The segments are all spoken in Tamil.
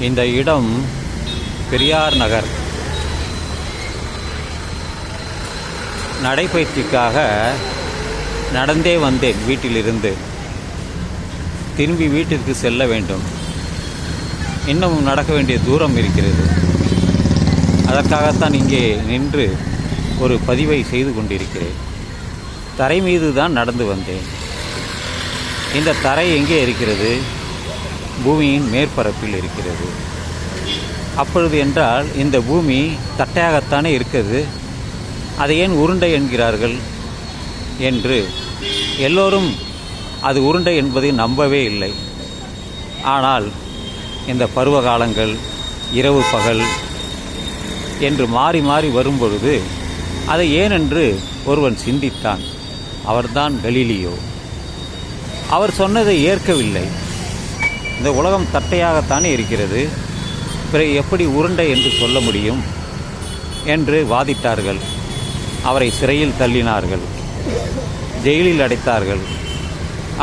இந்த இடம் பெரியார் நகர். நடைப்பயிற்சிக்காக நடந்தே வந்தேன் வீட்டிலிருந்து. திரும்பி வீட்டிற்கு செல்ல வேண்டும். இன்னமும் நடக்க வேண்டிய தூரம் இருக்கிறது. அதற்காகத்தான் இங்கே நின்று ஒரு பதிவை செய்து கொண்டிருக்கிறேன். தரை மீது தான் நடந்து வந்தேன். இந்த தரை எங்கே இருக்கிறது? பூமியின் மேற்பரப்பில் இருக்கிறது. அப்பொழுது என்றால் இந்த பூமி தட்டையாகத்தானே இருக்கிறது? அதை ஏன் உருண்டை என்கிறார்கள்? என்று. எல்லோரும் அது உருண்டை என்பதை நம்பவே இல்லை. ஆனால் இந்த பருவ காலங்கள் இரவு பகல் என்று மாறி மாறி வரும்பொழுது அதை ஏனென்று ஒருவன் சிந்தித்தான். அவர்தான் கலீலியோ. அவர் சொன்னதை ஏற்கவில்லை. இந்த உலகம் தட்டையாகத்தானே இருக்கிறது? பிறகு எப்படி உருண்டை என்று சொல்ல முடியும்? என்று வாதிட்டார்கள். அவரை சிறையில் தள்ளினார்கள். ஜெயிலில் அடைத்தார்கள்.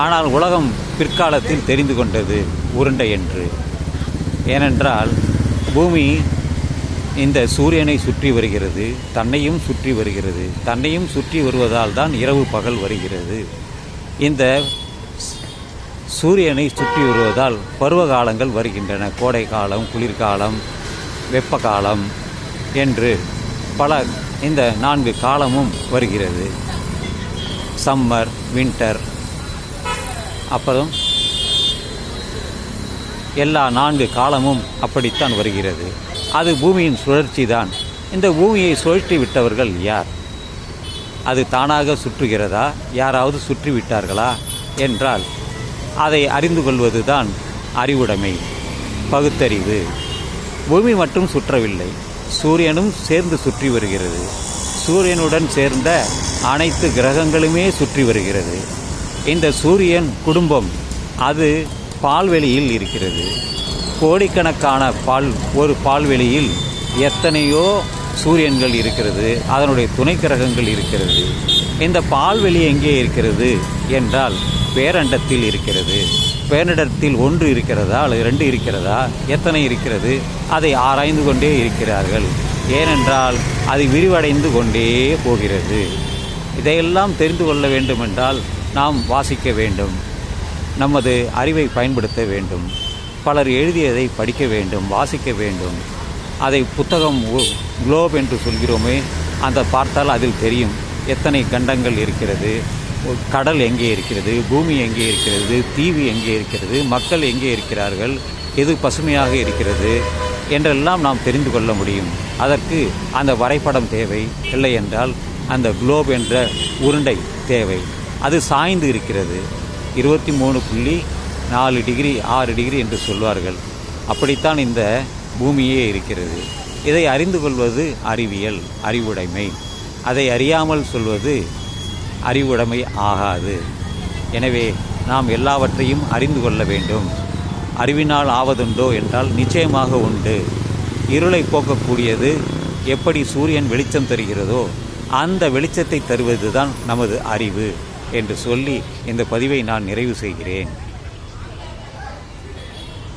ஆனால் உலகம் பிற்காலத்தில் தெரிந்து கொண்டது உருண்டை என்று. ஏனென்றால் பூமி இந்த சூரியனை சுற்றி வருகிறது தன்னையும் சுற்றி வருகிறது தன்னையும் சுற்றி வருவதால் தான் இரவு பகல் வருகிறது. இந்த சூரியனை சுற்றி வருவதால் பருவ காலங்கள் வருகின்றன. கோடை காலம் குளிர்காலம் வெப்ப காலம் என்று பல இந்த நான்கு காலமும் வருகிறது. சம்மர் வின்டர் அப்புறம் எல்லா நான்கு காலமும் அப்படித்தான் வருகிறது. அது பூமியின் சுழற்சி தான் இந்த பூமியை சுழற்றி விட்டவர்கள் யார்? அது தானாக சுற்றுகிறதா? யாராவது சுற்றி விட்டார்களா? என்றால் அதை அறிந்து கொள்வது தான் அறிவுடைமை பகுத்தறிவு. பூமி மட்டும் சுற்றவில்லை சூரியனும் சேர்ந்து சுற்றி வருகிறது. சூரியனுடன் சேர்ந்த அனைத்து கிரகங்களுமே சுற்றி வருகிறது. இந்த சூரியன் குடும்பம் அது பால்வெளியில் இருக்கிறது. கோடிக்கணக்கான பால் ஒரு பால்வெளியில் எத்தனையோ சூரியன்கள் இருக்கிறது அதனுடைய துணை கிரகங்கள் இருக்கிறது. இந்த பால்வெளி எங்கே இருக்கிறது என்றால் பேரண்டத்தில் இருக்கிறது. பேரிடத்தில் ஒன்று இருக்கிறதா அல்லது ரெண்டு இருக்கிறதா? எத்தனை இருக்கிறது? அதை ஆராய்ந்து கொண்டே இருக்கிறார்கள். ஏனென்றால் அது விரிவடைந்து கொண்டே போகிறது. இதையெல்லாம் தெரிந்து கொள்ள வேண்டுமென்றால் நாம் வாசிக்க வேண்டும். நமது அறிவை பயன்படுத்த வேண்டும். பலர் எழுதியதை படிக்க வேண்டும் வாசிக்க வேண்டும். அதை புத்தகம் குளோப் என்று சொல்கிறோமே அந்த பார்த்தால் அதில் தெரியும் எத்தனை கண்டங்கள் இருக்கிறது. கடல் எங்கே இருக்கிறது பூமி எங்கே இருக்கிறது தீவு எங்கே இருக்கிறது மக்கள் எங்கே இருக்கிறார்கள் எது பசுமையாக இருக்கிறது என்றெல்லாம் நாம் தெரிந்து கொள்ள முடியும். அதற்கு அந்த வரைபடம் தேவை. இல்லை என்றால் அந்த குளோப் என்ற உருண்டை தேவை. அது சாய்ந்து இருக்கிறது. இருபத்தி மூணு புள்ளி நாலு டிகிரி ஆறு டிகிரி என்று சொல்வார்கள். அப்படித்தான் இந்த பூமியே இருக்கிறது. இதை அறிந்து கொள்வது அறிவியல் அறிவுடைமை. அதை அறியாமல் சொல்வது அறிவுடைமை ஆகாது. எனவே நாம் எல்லாவற்றையும் அறிந்து கொள்ள வேண்டும். அறிவினால் ஆவதுண்டோ என்றால் நிச்சயமாக உண்டு. இருளை போக்கக்கூடியது எப்படி சூரியன் வெளிச்சம் தருகிறதோ அந்த வெளிச்சத்தை தருவதுதான் நமது அறிவு என்று சொல்லி இந்த பதிவை நான் நிறைவு செய்கிறேன்.